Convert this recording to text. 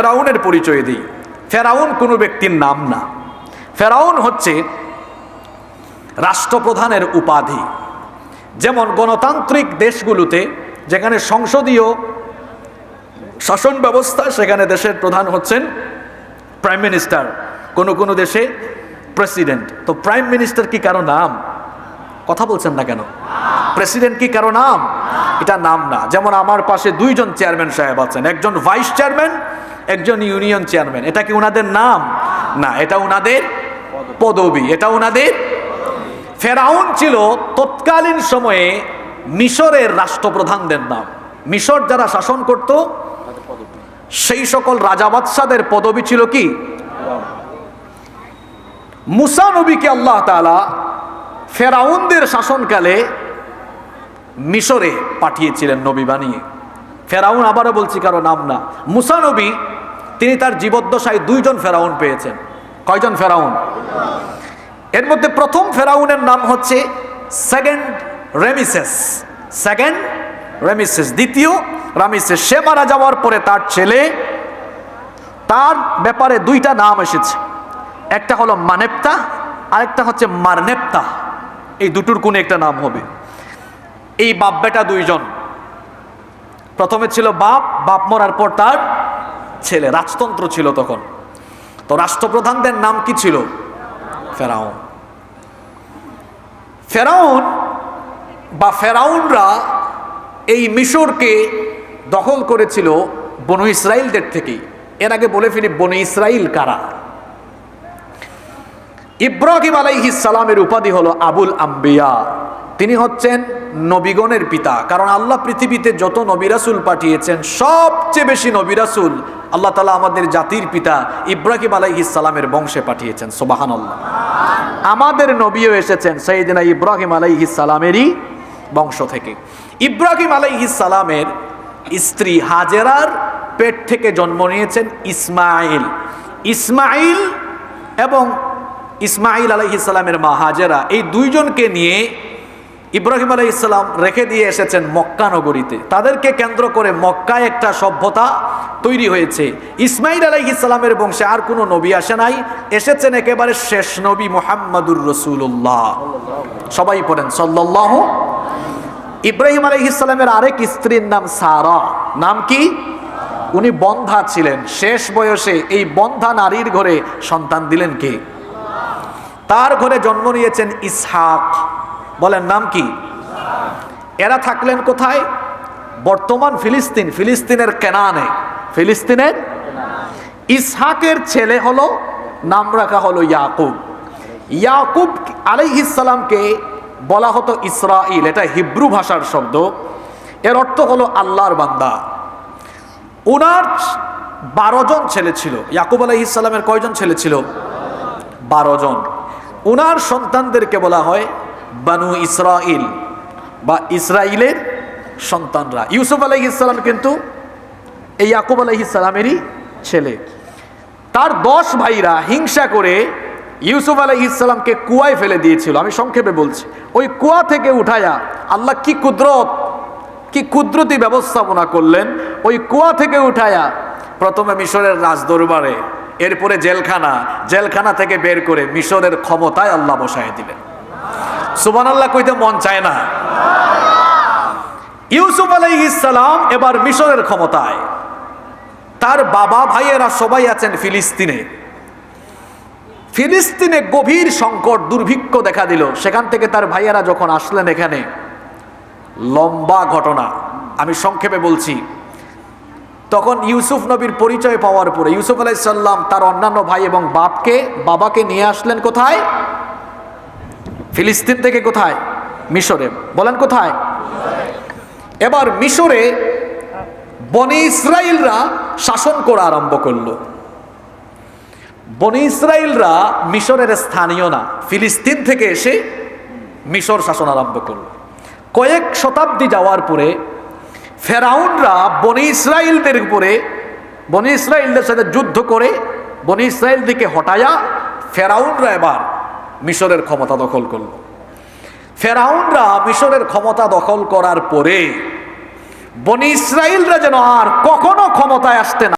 ফেরাউনের পরিচয় দিই। ফেরাউন কোনো ব্যক্তির নাম না। ফেরাউন হচ্ছে রাষ্ট্রপ্রধানের উপাধি। যেমন গণতান্ত্রিক দেশগুলোতে যেখানে সংসদীয় শাসন ব্যবস্থা, সেখানে দেশের প্রধান হচ্ছেন প্রাইম মিনিস্টার, কোনো কোনো দেশে প্রেসিডেন্ট। তো প্রাইম মিনিস্টার কি কারও নাম? কথা বলছেন না কেন? প্রেসিডেন্ট কি কারও নাম? এটা নাম না। যেমন আমার পাশে দুইজন চেয়ারম্যান সাহেব আছেন। একজন ভাইস চেয়ারম্যান একজন ইউনিয়ন চেয়ারম্যান, এটা কি ওনাদের নাম? না, এটা ওনাদের পদবি, এটা ওনাদের ফেরাউন ছিল তৎকালীন সময়ে মিশরের রাষ্ট্রপ্রধানদের নাম। মিশর যারা শাসন করত, সেই সকল রাজা বাদশাদের পদবি ছিল কি? মুসা নবীকে আল্লাহ তাআলা ফেরাউনদের শাসনকালে মিশরে পাঠিয়েছিলেন নবী বানিয়ে। ফেরাউন আবারও বলছি কারও নাম না। মুসা নবী তিনি তার জীবদ্দশায় দুইজন ফেরাউন পেয়েছেন। কয়জন ফেরাউন? এর মধ্যে প্রথম ফেরাউনের নাম হচ্ছে সেকেন্ড রেমিসেস। সেকেন্ড রেমিসেস। দ্বিতীয় রামিসেস। সে মারা যাওয়ার পরে তার ছেলে, তার ব্যাপারে দুইটা নাম এসেছে। একটা হলো মানেপ্তা, আরেকটা হচ্ছে মারনেপ্তা। এই দুটোর কোন একটা নাম হবে। এই বাপ বেটা দুইজন। প্রথমে ছিল বাপ বাপ মরার পর তার ছেলে, রাজতন্ত্র ছিল তখন। তো রাষ্ট্রপ্রধানদের নাম কি ছিল? ফেরাউন। ফেরাউন বা ফেরাউনরা এই মিশরকে দখল করেছিল বনু ইসরায়েলদের থেকেই। এর আগে বলে ফেলি, বনু ইসরায়েল কারা? ইব্রাহিম আলাইহিস সালামের উপাধি হলো আবুল আম্বিয়া। তিনি হচ্ছেন নবীগণের পিতা। কারণ আল্লাহ পৃথিবীতে যত নবিরাসুল পাঠিয়েছেন, সবচেয়ে বেশি নবিরাসুল আল্লাহ তালা আমাদের জাতির পিতা ইব্রাহিম সালামের বংশে পাঠিয়েছেন। সোবাহান আল্লাহ আমাদের নবীও এসেছেন সেইদিনা ইব্রাহিম সালামেরই বংশ থেকে। ইব্রাহিম সালামের স্ত্রী হাজেরার পেট থেকে জন্ম নিয়েছেন ইসমাইল ইসমাইল এবং ইসমাইল আলহ ইসলামের মা হাজেরা এই দুইজনকে নিয়ে ইব্রাহিম আলহ ইসলাম রেখে দিয়ে এসেছেন মক্কা নগরীতে। তাদেরকে কেন্দ্র করে মক্কায় একটা সভ্যতা তৈরি হয়েছে। ইসমাইল আলহ ইসলামের বংশে আর কোনো নবী আসে নাই। এসেছেন একেবারে শেষ নবী মোহাম্মদুর রসুল্লাহ সবাই পড়েন সাল্লাহ ইব্রাহিম আলহ ইসলামের আরেক স্ত্রীর নাম সারা। নাম কি? উনি বন্ধা ছিলেন। শেষ বয়সে এই বন্ধা নারীর ঘরে সন্তান দিলেন কে? তার ঘরে জন্ম নিয়েছেন ইসহাক। বলেন নাম কি? এরা থাকলেন কোথায়? বর্তমান ফিলিস্তিন। ফিলিস্তিনের কেনানে। ফিলিস্তিনের ইসহাকের ছেলে হলো, নাম রাখা হলো ইয়াকুব। ইয়াকুব আলাইহিসালামকে বলা হতো ইসরাইল এটা হিব্রু ভাষার শব্দ। এর অর্থ হলো আল্লাহর বান্দা। ওনার বারো জন ছেলে ছিল। ইয়াকুব আলাইহিসালামের কয়জন ছেলে ছিল? বারো জন। ওনার সন্তানদেরকে বলা হয় বানু ইসরাইল বা ইসরাইলের সন্তানরা। ইউসুফ আলহ ইসলাম কিন্তু এই ইয়াকুব আলহ ইসলামেরই ছেলে। তার দশ ভাইরা হিংসা করে ইউসুফ আলহ ইসলামকে কুয়ায় ফেলে দিয়েছিল। আমি সংক্ষেপে বলছি, ওই কুয়া থেকে উঠায়া আল্লাহ কি কুদরত, কি কুদরতি ব্যবস্থাপনা করলেন, ওই কুয়া থেকে উঠায়া প্রথমে মিশরের রাজদরবারে এরপরে জেলখানা জেলখানা থেকে বের করে মিশরের ক্ষমতায় আল্লাহ বসায় দিলেন। সুবান আল্লাহ কইতে মন চায় না। ইউসুফ আলাইহিসালাম এবার মিশরের ক্ষমতায়। তার বাবা, ভাইয়েরা সবাই আছেন ফিলিস্তিনে। ফিলিস্তিনে গভীর সংকট, দুর্ভিক্ষ দেখা দিল। সেখান থেকে তার ভাইয়েরা যখন আসলেন এখানে, লম্বা ঘটনা। আমি সংক্ষেপে বলছি তখন ইউসুফ নবীর পরিচয় পাওয়ার পরে, ইউসুফ আলাইসাল্লাম তার অন্যান্য ভাই এবং বাপকে, বাবাকে নিয়ে আসলেন কোথায়? ফিলিস্তিন থেকে কোথায়? মিশরে। বলেন কোথায়? এবার মিশরে বনি ইসরায়েলরা শাসন করা আরম্ভ করল। বনি ইসরায়েলরা মিশরের স্থানীয় না, ফিলিস্তিন থেকে এসে মিশর শাসন আরম্ভ করল। কয়েক শতাব্দী যাওয়ার পরে ফেরাউনরা বনি ইসরায়েলদের উপরে, বনি ইসরায়েলদের সাথে যুদ্ধ করে, বনি ইসরায়েল দিকে হটায়া ফেরাউনরা এবার মিশরের ক্ষমতা দখল করল। ফেরাউনরা মিশরের ক্ষমতা দখল করার পরে বনি ইসরায়েলরা যেন আর কখনো ক্ষমতায় আসতে না